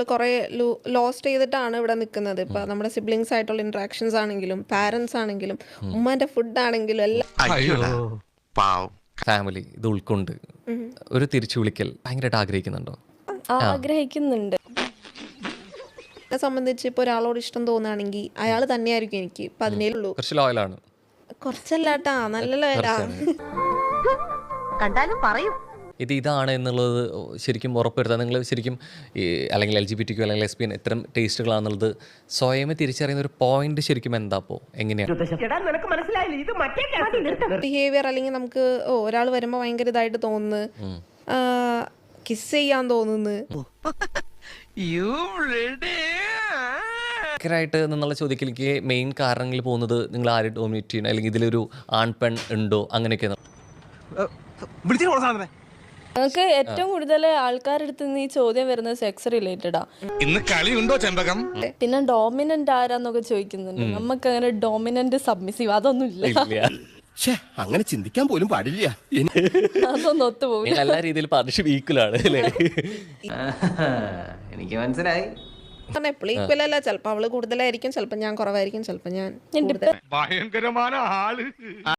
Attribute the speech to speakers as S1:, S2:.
S1: നമ്മൾ കുറേ ലോസ്റ്റ് ചെയ്തിട്ടാണ് ഇവിടെ നിൽക്കുന്നത് ഇപ്പം നമ്മുടെ സിബ്ലിങ്സ് ആയിട്ടുള്ള ഇന്ററാക്ഷൻസ് ആണെങ്കിലും പാരന്റ്സ് ആണെങ്കിലും ഉമ്മന്റെ ഫുഡ് ആണെങ്കിലും എല്ലാം
S2: പാവം.
S3: ഫാമിലി ഇത് ഉൾക്കൊണ്ട്. ഒരു തിരിച്ചു വിളിക്കൽ ഭയങ്കരമായിട്ട് ആഗ്രഹിക്കുന്നുണ്ടോ?
S4: ആഗ്രഹിക്കുന്നുണ്ട്.
S1: എന്നെ സംബന്ധിച്ച് ഇപ്പോൾ ഒരാളോട് ഇഷ്ടം തോന്നുകയാണെങ്കിൽ അയാൾ തന്നെയായിരിക്കും എനിക്ക്. പതിനേഴുള്ളൂ
S3: കുറച്ച് ലോയലാണ്
S1: കുറച്ചല്ലാട്ടാ നല്ല ലോയലാ
S5: കണ്ടാലും പറയും.
S3: ഇത് ഇതാണ് എന്നുള്ളത് ശരിക്കും ഉറപ്പുവരുത്താൻ നിങ്ങൾ ശരിക്കും ഈ അല്ലെങ്കിൽ എൽ ജി ബി ടിക്കോ അല്ലെങ്കിൽ എസ് പി ഇത്തരം ടേസ്റ്റുകളാണെന്നുള്ളത് സ്വയമേ തിരിച്ചറിയുന്ന ഒരു പോയിന്റ് ശരിക്കും എന്താ അപ്പോൾ എങ്ങനെയാണ്
S1: ബിഹേവിയർ അല്ലെങ്കിൽ നമുക്ക് ഒരാൾ വരുമ്പോൾ ഭയങ്കര ഇതായിട്ട് തോന്നുന്നു. കിസ് ചെയ്യാൻ തോന്നുന്നു.
S3: ഭയങ്കരമായിട്ട് നിന്നുള്ള ചോദ്യത്തിലേക്ക് മെയിൻ കാരണങ്ങളിൽ പോകുന്നത് നിങ്ങൾ ആര് ഡോമിനേറ്റ് ചെയ്യണം? അല്ലെങ്കിൽ ഇതിലൊരു ആൺ പെൺ ഉണ്ടോ? അങ്ങനെയൊക്കെ
S4: നമുക്ക് ഏറ്റവും കൂടുതൽ ആൾക്കാരുടെ അടുത്ത് നിന്ന് ഈ ചോദ്യം വരുന്നത് സെക്സ് റിലേറ്റഡാ
S2: ഇന്ന് കളിയുണ്ടോ ചെമ്പകം?
S4: പിന്നെ ഡോമിനന്റ് ആരാന്നൊക്കെ ചോദിക്കുന്നുണ്ട്. നമുക്ക് അങ്ങനെ ഡോമിനന്റ് സബ്മിസീവ് അതൊന്നും ഇല്ല.
S6: അങ്ങനെ ചിന്തിക്കാൻ പോലും പാടില്ല.
S4: അതൊന്നും ഒത്തുപോകില്ല
S3: എല്ലാ രീതിയിലും പാർട്ണർഷിപ്പ് ഈക്വലാണ് അല്ലേ?
S7: എനിക്ക് മനസ്സിലായി.
S1: കാരണം എപ്പോഴും ഈക്വൽ അല്ല. ചിലപ്പോൾ അവൾ കൂടുതലായിരിക്കും ചിലപ്പോ ഞാൻ കുറവായിരിക്കും ചിലപ്പോ ഞാൻ
S2: ഭയങ്കരമായ ആൾ.